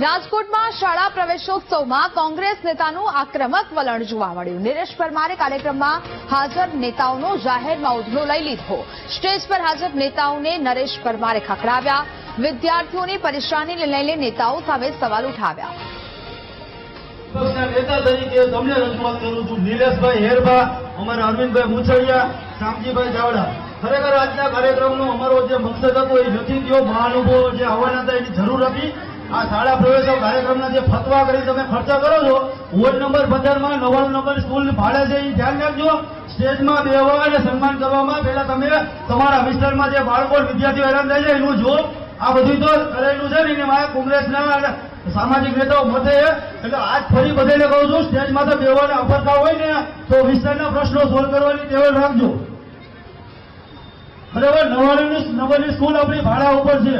રાજકોટમાં શાળા પ્રવેશોત્સવમાં કોંગ્રેસ નેતાનું આક્રમક વલણ જોવા મળ્યું. નિરેશ પરમારે કાર્યક્રમમાં હાજર નેતાઓનો જાહેરમાં ઉધડો લઈ લીધો. સ્ટેજ પર હાજર નેતાઓને નરેશ પરમારે ખખડાવ્યા. વિદ્યાર્થીઓની પરેશાનીને લઈને નેતાઓ સામે સવાલ ઉઠાવ્યા. નેતા તરીકે તમને રજૂઆત કરું છું. નિલેશભાઈ હેરબા, અમારા અરવિંદભાઈ મુછડિયા, શામજીભાઈ ચાવડા ખરેખર આજના કાર્યક્રમનો અમારો જે મકસદ હતો એ નથી થયો. મહાનુભાવો જે આવવાના હતા એની જરૂર હતી. આ શાળા પ્રવેશો કાર્યક્રમના જે ફતવા કરી તમે ખર્ચા કરો છો, વોર્ડ નંબર પંદરમાં નવાણું નંબર સ્કૂલ ભાડે છે એ ધ્યાન રાખજો. સ્ટેજમાં બેવા અને સન્માન કરવામાં પહેલા તમે તમારા વિસ્તારમાં જે બાળકો વિદ્યાર્થીઓ હેરાન થાય છે, એનું જો આ બધું તો કરેલું છે ને, એને મારે કોંગ્રેસના સામાજિક નેતાઓ મતે. એટલે આજ ફરી બધાને કહું છું, સ્ટેજમાં તો બેવાને અફરતા હોય ને, તો વિસ્તારના પ્રશ્નો સોલ્વ કરવાની ટેવ રાખજો. બરાબર? નવાણીની નવાની સ્કૂલ આપણી ભાડા ઉપર છે.